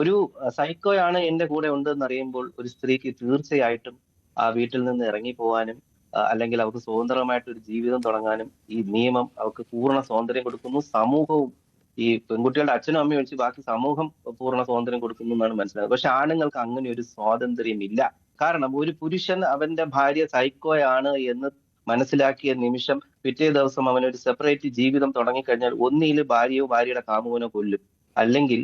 ഒരു സൈക്കോയാണ് എന്റെ കൂടെ ഉണ്ടെന്ന് അറിയുമ്പോൾ ഒരു സ്ത്രീക്ക് തീർച്ചയായിട്ടും ആ വീട്ടിൽ നിന്ന് ഇറങ്ങി പോവാനും അല്ലെങ്കിൽ അവർക്ക് സ്വതന്ത്രമായിട്ട് ഒരു ജീവിതം തുടങ്ങാനും ഈ നിയമം അവർക്ക് പൂർണ സ്വാതന്ത്ര്യം കൊടുക്കുന്നു. സമൂഹവും ഈ പെൺകുട്ടികളുടെ അച്ഛനും അമ്മയും ഒഴിച്ച് ബാക്കി സമൂഹം പൂർണ സ്വാതന്ത്ര്യം കൊടുക്കുന്നു എന്നാണ് മനസ്സിലായത് പക്ഷെ ആണുങ്ങൾക്ക് അങ്ങനെ ഒരു സ്വാതന്ത്ര്യം ഇല്ല കാരണം ഒരു പുരുഷൻ അവന്റെ ഭാര്യ സൈക്കോയാണ് എന്ന് മനസ്സിലാക്കിയ നിമിഷം പിറ്റേ ദിവസം അവനൊരു സെപ്പറേറ്റ് ജീവിതം തുടങ്ങിക്കഴിഞ്ഞാൽ ഒന്നിയിൽ ഭാര്യയോ ഭാര്യയുടെ കാമുകനോ കൊല്ലും. അല്ലെങ്കിൽ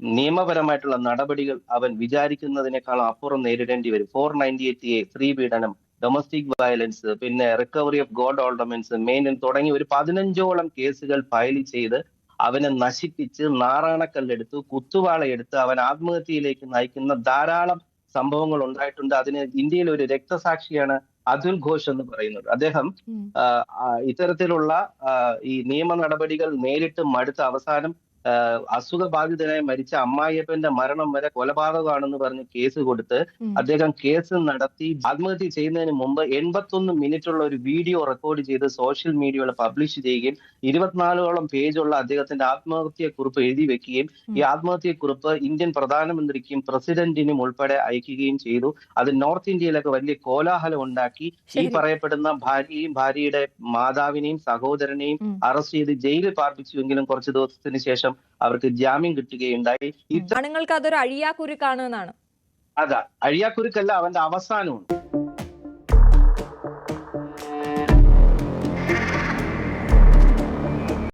നിയമപരമായിട്ടുള്ള നടപടികൾ അവൻ വിചാരിക്കുന്നതിനേക്കാൾ അപ്പുറം നേരിടേണ്ടി വരും. ഫോർ നയന്റി എയ്റ്റ് എ സ്ത്രീ പീഡനം ഡൊമസ്റ്റിക് വയലൻസ് പിന്നെ recovery of gold ornaments main തുടങ്ങി ഒരു പതിനഞ്ചോളം കേസുകൾ ഫയൽ ചെയ്ത് അവനെ നശിപ്പിച്ച് നാറാണക്കല്ലെടുത്ത് കുത്തുവാളയെടുത്ത് അവൻ ആത്മഹത്യയിലേക്ക് നയിക്കുന്ന ധാരാളം സംഭവങ്ങൾ ഉണ്ടായിട്ടുണ്ട്. അതിന് ഇന്ത്യയിൽ ഒരു രക്തസാക്ഷിയാണ് അതുൽ ഘോഷ് എന്ന് പറയുന്നത്. അദ്ദേഹം ഇത്തരത്തിലുള്ള ഈ നിയമ നടപടികൾ നേരിട്ട് മടുത്ത അവസാനം അസുഖബാധിതനായി മരിച്ച അമ്മായിയപ്പന്റെ മരണം വരെ കൊലപാതകമാണെന്ന് പറഞ്ഞ് കേസ് കൊടുത്ത് അദ്ദേഹം കേസ് നടത്തി ആത്മഹത്യ ചെയ്യുന്നതിന് മുമ്പ് എൺപത്തൊന്ന് മിനിറ്റ് ഉള്ള ഒരു വീഡിയോ റെക്കോർഡ് ചെയ്ത് സോഷ്യൽ മീഡിയയിൽ പബ്ലിഷ് ചെയ്യുകയും ഇരുപത്തിനാലോളം പേജുള്ള അദ്ദേഹത്തിന്റെ ആത്മഹത്യ കുറിപ്പ് എഴുതി വെക്കുകയും ഈ ആത്മഹത്യ കുറിപ്പ് ഇന്ത്യൻ പ്രധാനമന്ത്രിക്കും പ്രസിഡന്റിനും ഉൾപ്പെടെ അയക്കുകയും ചെയ്തു. അത് നോർത്ത് ഇന്ത്യയിലൊക്കെ വലിയ കോലാഹലം ഉണ്ടാക്കി. ഈ പറയപ്പെടുന്ന ഭാര്യയും ഭാര്യയുടെ മാതാവിനെയും സഹോദരനെയും അറസ്റ്റ് ചെയ്ത് ജയിലിൽ പാർപ്പിച്ചുവെങ്കിലും കുറച്ച് ദിവസത്തിന് ശേഷം അവർക്ക് ജാമ്യം കിട്ടുകയുണ്ടായി. ആണുങ്ങൾക്ക് അതൊരു അഴിയാക്കുരുക്കാണ് എന്നാണ്. അതാ അഴിയാക്കുരുക്കല്ല അവന്റെ അവസാനമുണ്ട്